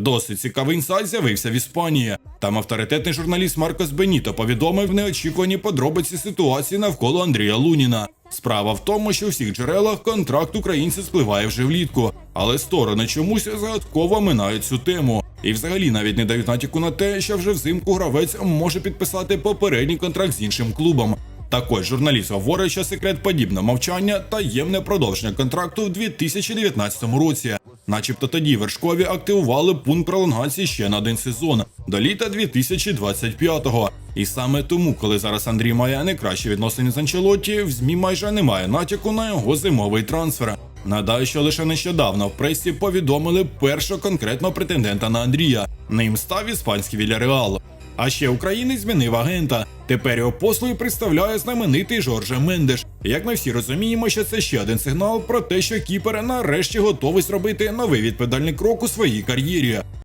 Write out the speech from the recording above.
Досить цікавий інсайт з'явився в Іспанії. Там авторитетний журналіст Маркос Беніто повідомив неочікувані подробиці ситуації навколо Андрія Луніна. Справа в тому, що у всіх джерелах контракт українця спливає вже влітку, але сторони чомусь загадково минають цю тему. І взагалі навіть не дають натяку на те, що вже взимку гравець може підписати попередній контракт з іншим клубом. Також журналіст говорить, що секрет подібного мовчання таємне продовження контракту в 2019 році. Начебто тоді вершкові активували пункт пролонгації ще на один сезон до літа 2025-го. І саме тому, коли зараз Андрій має найкращі відносини з Анчелотті, в змі майже немає натяку на його зимовий трансфер. Нагадаю, що лише нещодавно в пресі повідомили першого конкретного претендента на Андрія. Ним став іспанський Вільяреал. А ще українець змінив агента. Тепер його послуги представляє знаменитий Жорже Мендеш. Як ми всі розуміємо, що це ще один сигнал про те, що Кіпер нарешті готовий зробити новий відповідальний крок у своїй кар'єрі.